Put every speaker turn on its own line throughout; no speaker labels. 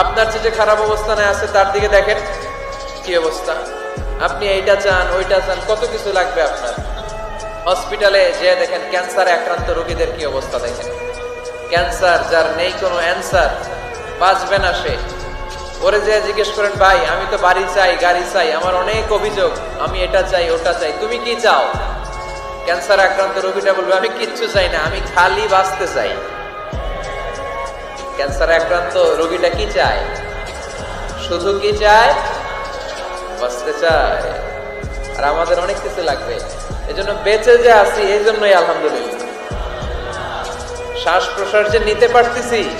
আপনার চেয়ে যে খারাপ অবস্থানে আছে, তার দিকে দেখেন কি অবস্থা। আপনি এইটা চান, ওইটা চান, কত কিছু লাগবে আপনার? হসপিটালে যে দেখেন, ক্যান্সারে আক্রান্ত রোগীদের কি অবস্থা দেখেন। ক্যান্সার, যার নেই কোনো অ্যান্সার, বাঁচবে না সে। ওরে যে জিজ্ঞেস করেন, ভাই, আমি তো বাড়ি চাই, গাড়ি চাই, আমার অনেক অভিযোগ, আমি এটা চাই, ওটা চাই, তুমি কি চাও? ক্যান্সার আক্রান্ত রোগীটা বলবে, আমি কিচ্ছু চাই না, আমি খালি বাঁচতে চাই। ক্যান্সারে আক্রান্ত রোগীটা কি চায়? শুধু কি চায়? বাঁচতে চায়। আর আমাদের অনেক কিছু লাগবে। এজন্য বেঁচে যে আছি এই জন্যই আলহামদুলিল্লাহ। শ্বাস প্রশ্বাস যে নিতে পারতেছি,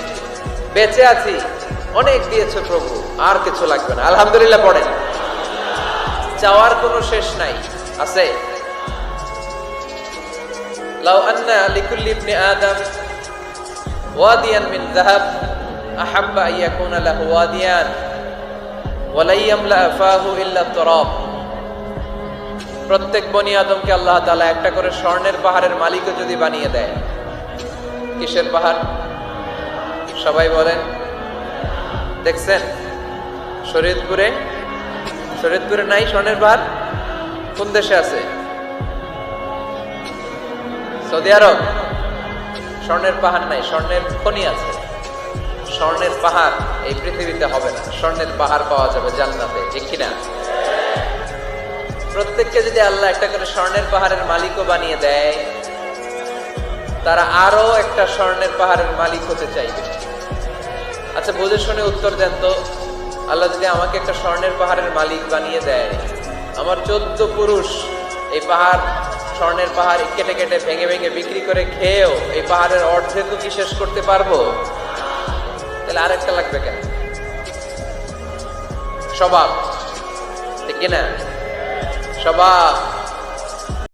বেঁচে আছি, অনেক দিয়েছে প্রভু, আর কিছু লাগবে না। আলহামদুলিল্লাহ পড়েন। চাওয়ার কোনো শেষ নাই। আছে? লাউ আন্না লিকুল্লি ইবনি আদম ওয়াদিয়ান মিন যাহাব, আহাব্বা আন ইয়াকুনা লাহু ওয়াদিয়ান ওয়ালা ইয়ামলা ফাহু ইল্লা তুরাব। প্রত্যেক বনি আদমকে আল্লাহ তাআলা একটা করে স্বর্ণের পাহাড়ের মালিকও যদি বানিয়ে দেয়, কিসের পাহাড়? সবাই বলেন। দেখছেন? শরীয়তপুরে? শরীয়তপুরে নাই স্বর্ণের পাহাড়? কোন দেশে আছে? Saudi Arab? স্বর্ণের পাহাড় নাই, স্বর্ণের খনি আছে। স্বর্ণের পাহাড় এই পৃথিবীতে হবে না। স্বর্ণের পাহাড় পাওয়া যাবে জান্নাতে, ঠিক কিনা? প্রত্যেককে যদি আল্লাহ একটা করে স্বর্ণের পাহাড়ের মালিকও বানিয়ে দেয়, তারা আরও একটা স্বর্ণের পাহাড়ের মালিক হতে চাইবে। আচ্ছা বুঝে শুনে উত্তর দেন তো, আল্লাহ যদি আমাকে একটা স্বর্ণের পাহাড়ের মালিক বানিয়ে দেয়, আমার চোদ্দ পুরুষ এই পাহাড় স্বর্ণের পাহাড় কেটে কেটে ভেঙে ভেঙে বিক্রি করে খেয়েও এই পাহাড়ের অর্ধেকও কি শেষ করতে পারব? তাহলে আরেকটা লাগবে কেন? স্বভাব। ঠিক না স্বভাব।